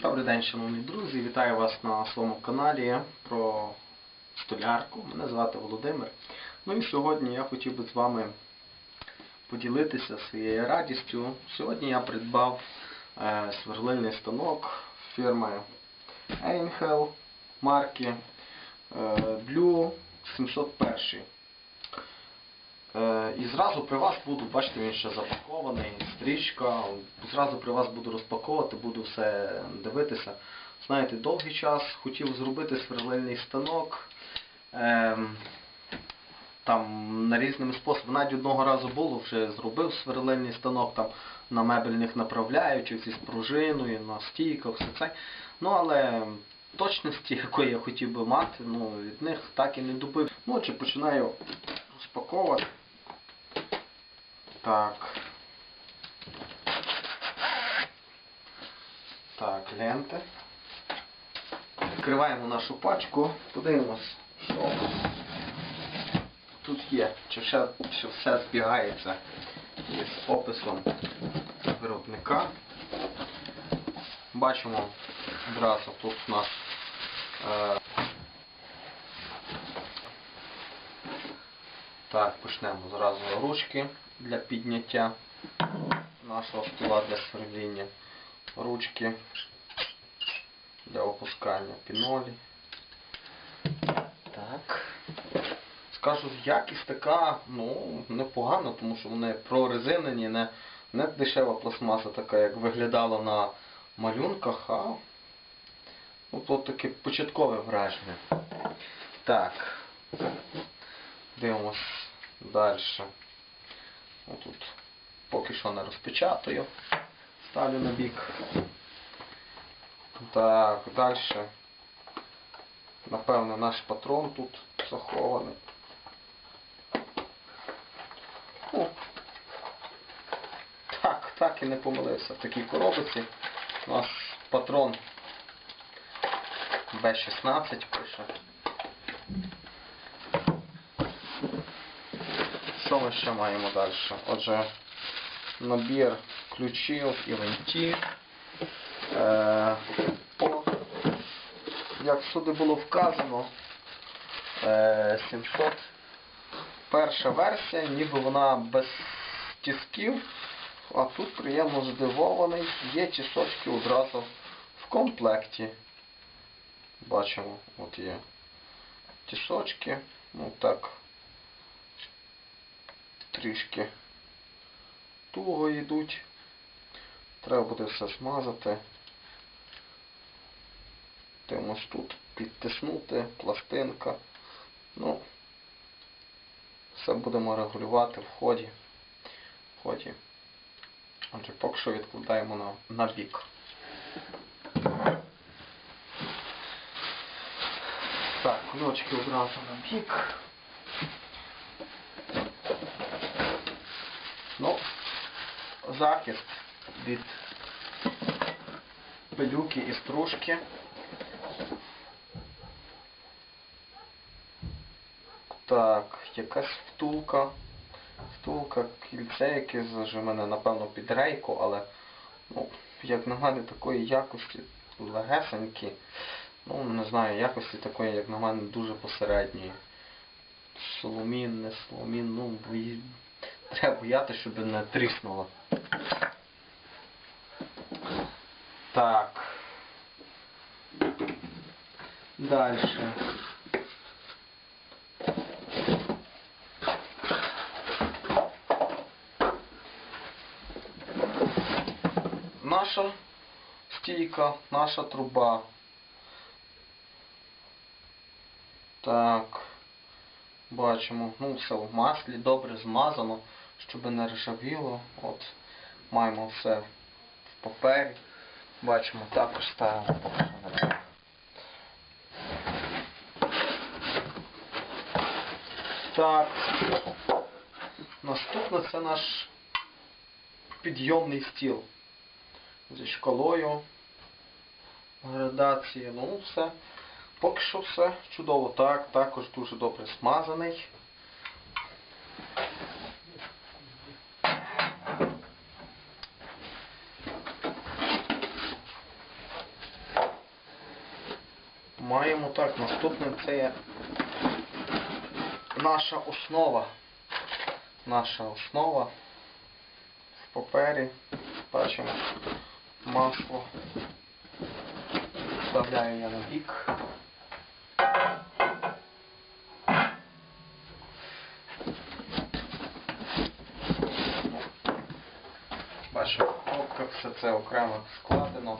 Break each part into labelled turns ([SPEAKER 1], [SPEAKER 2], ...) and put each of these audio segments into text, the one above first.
[SPEAKER 1] Добрий день, шановні друзі! Вітаю вас на своєму каналі про столярку. Мене звати Володимир. Ну і сьогодні я хотів би з вами поділитися своєю радістю. Сьогодні я придбав е, сверлильний станок фірми Einhell марки е, Blue 701. Е, І зразу при вас буду, бачите, він ще запакований, стрічка. Зразу при вас буду розпаковувати, буду все дивитися. Знаєте, довгий час хотів зробити сверлильний станок. Ем, там на різними способами. Навіть одного разу було, вже зробив сверлильний станок там на мебельних направляючих зі спружиною, на стійках, все це. Ну але точності, якої я хотів би мати, ну, від них так і не добив. Ну, отже, починаю розпаковувати. Так. Так, ленти. Відкриваємо нашу пачку, подивимось, що тут є, чи все, чи все збігається із описом виробника. Бачимо одразу тут у нас е, так, почнемо зразу ручки для підняття нашого стола для сверління. Ручки для опускання пінолі. Так. Скажу, якість така, ну, непогана, тому що вони прорезинені, не, не дешева пластмаса така, як виглядала на малюнках, а ну, то таке початкове враження. Так. Дивимось далі. Отут поки що не розпечатаю. Ставлю на бік. Так, далі. Напевно, наш патрон тут захований. О. Так, так і не помилився. В такій коробці у нас патрон Б16 пише. Що ми ще маємо далі? Отже, набір ключів і винтів. Е, як всюди було вказано, е, 700 перша версія, ніби вона без тисків, а тут приємно здивований, є тісочки одразу в комплекті. Бачимо, от є тісочки, ну так, трішки туго йдуть. Треба буде все змазати. Дивимось тут підтиснути, пластинка. Ну, все будемо регулювати в ході. В ході. Отже, поки що відкладаємо на, на бік. Так, кульочки одразу на бік. Ну, захист від пилюки і стружки. Так, якась втулка. Втулка, кільце, яке зажимене, напевно, під рейку, але, ну, як мене, такої якості легесенькі. Ну, не знаю, якості такої, як на мене, дуже посередньої. Соломін, не соломін, ну, бої- треба боятися, щоб не тріснуло. Так. Дальше. Наша стійка, наша труба. Так. Бачимо, ну все в маслі, добре змазано, щоб не ржавіло. От, маємо все в папері. Бачимо, також ставимо. Так. Наступне це наш підйомний стіл. Зі шкалою. Градації. Ну, все. Поки що все чудово. Так, також дуже добре смазаний. Маємо так, наступне це є наша основа. Наша основа в папері. Бачимо масло. Вставляю я на бік. Бачимо, в коробках все це окремо складено.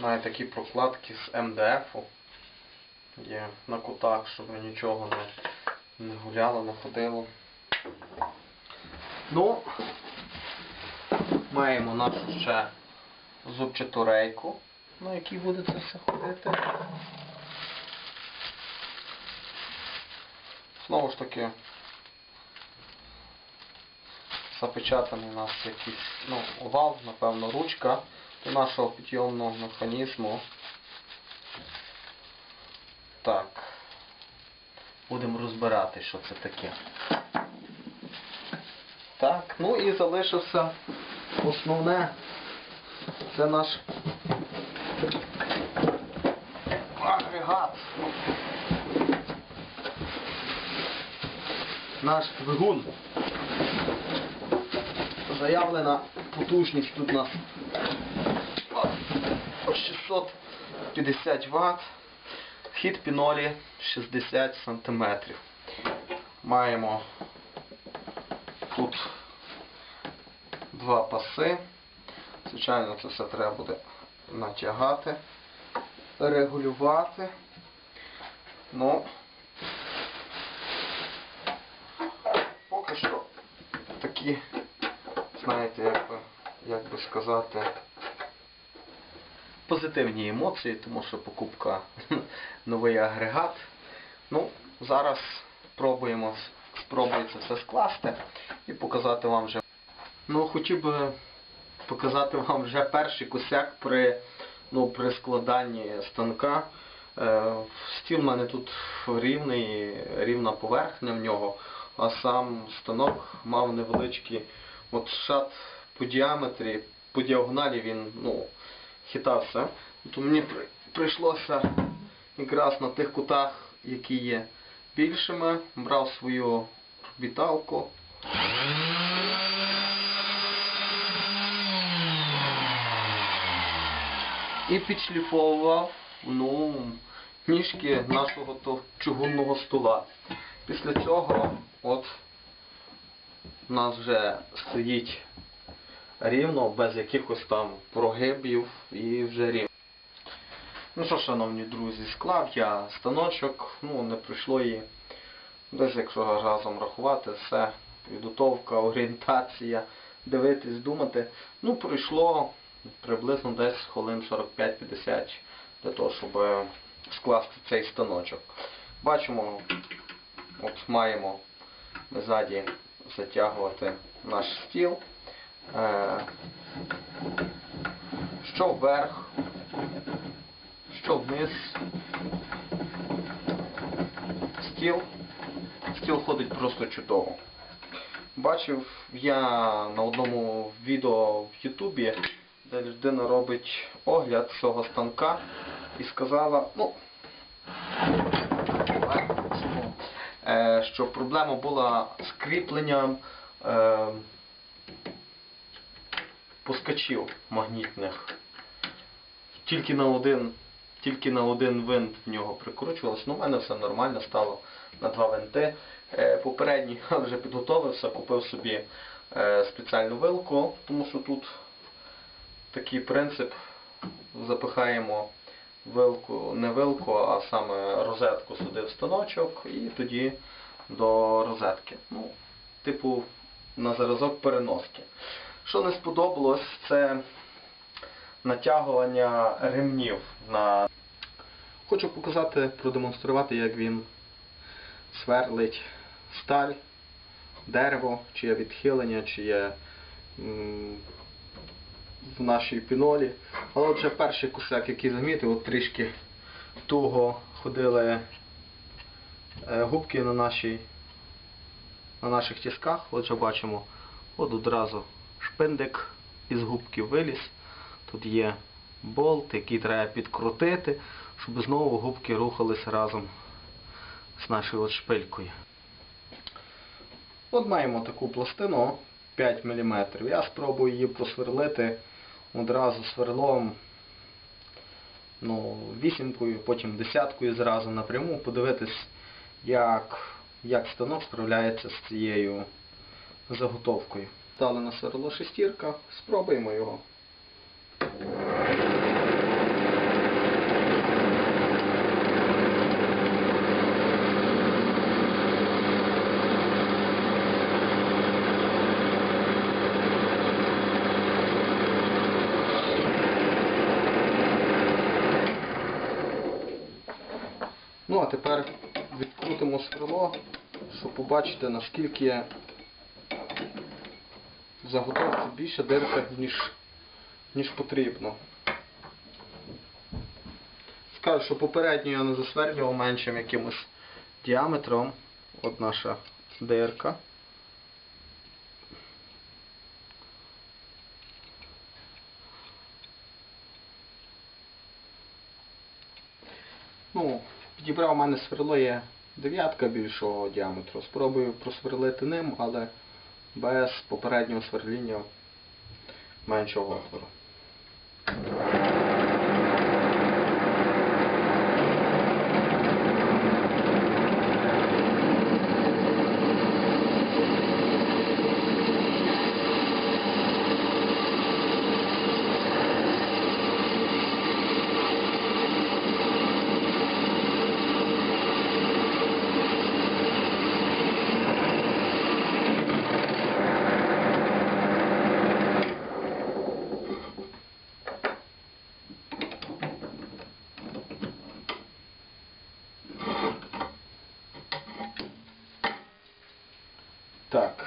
[SPEAKER 1] Має такі прокладки з МДФ-у. Є на кутах, щоб нічого не, не гуляло, не ходило. Ну, маємо нашу ще зубчату рейку, на якій буде це все ходити. Знову ж таки, запечатаний у нас якийсь ну, овал, напевно, ручка до нашого підйомного механізму. Так. Будемо розбирати, що це таке. Так, ну і залишився основне. Це наш агрегат. Наш двигун. Заявлена потужність тут у нас 650 Вт. Хід пінолі 60 см. Маємо тут два паси. Звичайно, це все треба буде натягати, регулювати. Ну, поки що такі, знаєте, як би, як би сказати, позитивні емоції, тому що покупка новий агрегат. Ну, зараз пробуємо, спробую це все скласти і показати вам вже. Ну, хотів би показати вам вже перший косяк при, ну, при складанні станка. Е, стіл в мене тут рівний, рівна поверхня в нього, а сам станок мав невеличкий от шат по діаметрі, по діагоналі він ну, хитався. То мені при- прийшлося якраз на тих кутах, які є більшими, брав свою орбіталку. І підшліфовував ну, ніжки нашого чугунного стола. Після цього от у нас вже стоїть рівно, без якихось там прогибів і вже рівно. Ну що, шановні друзі, склав я станочок, ну не прийшло її. Десь якщо разом рахувати, все, підготовка, орієнтація, дивитись, думати. Ну, пройшло приблизно десь хвилин 45-50 для того, щоб е, скласти цей станочок. Бачимо, от маємо ми ззаді затягувати наш стіл. Е, що вверх, що вниз. Стіл. Стіл ходить просто чудово. Бачив я на одному відео в Ютубі, де людина робить огляд цього станка і сказала, ну, е, що проблема була з кріпленням е, пускачів магнітних. Тільки на один, тільки на один винт в нього прикручувалось. Ну, в мене все нормально стало на два винти. Е, я вже підготовився, купив собі е, спеціальну вилку, тому що тут такий принцип. Запихаємо вилку, не вилку, а саме розетку сюди в станочок і тоді до розетки. Ну, типу на заразок переноски. Що не сподобалось, це натягування ремнів на. Хочу показати, продемонструвати, як він сверлить сталь, дерево, чи є відхилення, чи є в нашій пінолі. Але вже перший кусак, який замітив, от трішки туго ходили губки на, нашій, на наших тісках. Отже бачимо, от одразу шпиндик із губки виліз. Тут є болт, який треба підкрутити, щоб знову губки рухалися разом з нашою от шпилькою. От маємо таку пластину 5 мм. Я спробую її просверлити одразу сверлом ну, вісімкою, потім десяткою зразу напряму, подивитись, як, як станок справляється з цією заготовкою. Стали на сверло шестірка, спробуємо його. Ну а тепер відкрутимо сверло, щоб побачити наскільки в заготовці більше дирка, ніж, ніж потрібно. Скажу, що попередньо я не засверлював меншим якимось діаметром. От наша дирка. Ну, підібрав у мене сверло є дев'ятка більшого діаметру. Спробую просверлити ним, але без попереднього сверління меншого отвору. Так.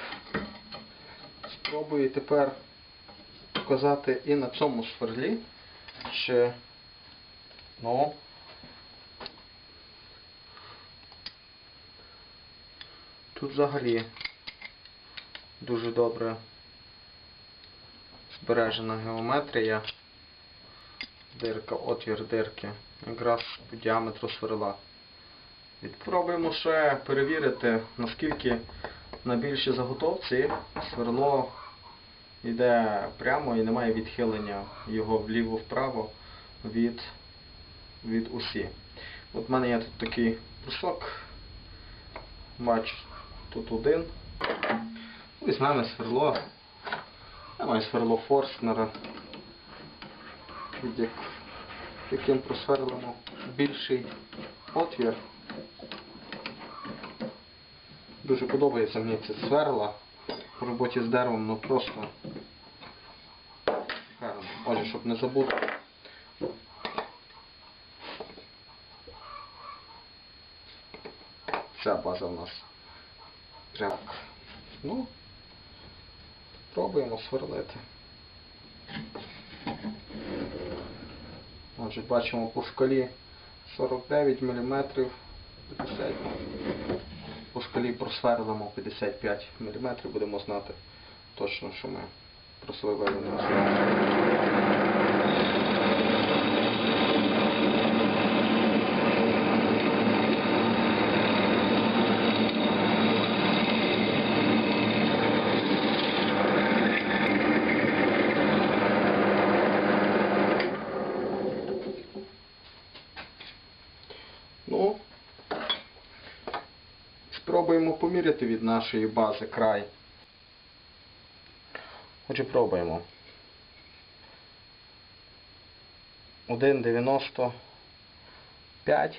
[SPEAKER 1] Спробую тепер показати і на цьому сверлі, чи ну, тут взагалі дуже добре збережена геометрія. Дирка, отвір дирки, якраз по діаметру сверла. Відпробуємо ще перевірити, наскільки на більшій заготовці сверло йде прямо і немає відхилення його вліво-вправо від, від усі. От в мене є тут такий брусок. Бачу, тут один. Візьмемо сверло. Я маю сверло Форстнера, як- яким просверлимо більший отвір. Дуже подобається мені ці сверла роботі з деревом, ну просто гарно. Отже, щоб не забути. Ця база в нас. Так. Ну, пробуємо сверлити. Отже, бачимо по шкалі 49 мм 50 по шкалі просверлимо 55 мм, будемо знати точно, що ми просверлили на сверло. Ну, Спробуємо поміряти від нашої бази край. Отже, пробуємо. 1,95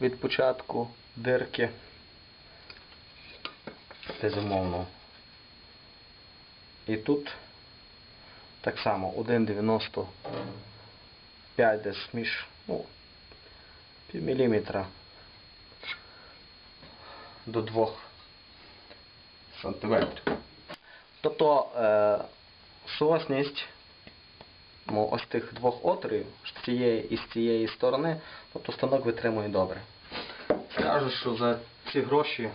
[SPEAKER 1] від початку дирки. Безумовно. І тут так само 1,95 десь між ну, пів міліметра до 2 сантиметрів. Тобто е, сосність ну, ось тих двох отворів з цієї і з цієї сторони, тобто станок витримує добре. Скажу, що за ці гроші,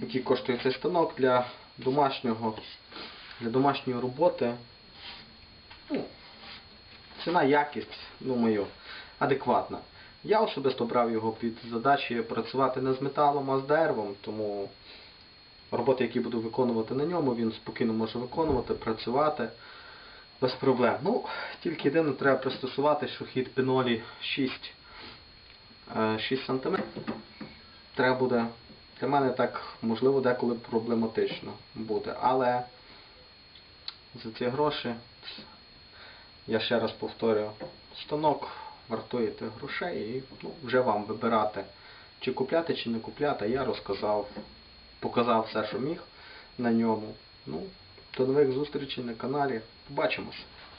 [SPEAKER 1] які коштує цей станок для домашнього, для домашньої роботи, ну, ціна, якість, думаю, адекватна. Я особисто брав його під задачі працювати не з металом, а з деревом, тому роботи, які буду виконувати на ньому, він спокійно може виконувати, працювати без проблем. Ну, тільки єдине треба пристосувати, що хід пінолі 6, е, 6 см. Треба буде, для мене так, можливо, деколи проблематично буде. Але за ці гроші, я ще раз повторюю, станок вартує тих грошей і ну, вже вам вибирати, чи купляти, чи не купляти. Я розказав, показав все, що міг на ньому. Ну, до нових зустрічей на каналі. Побачимось.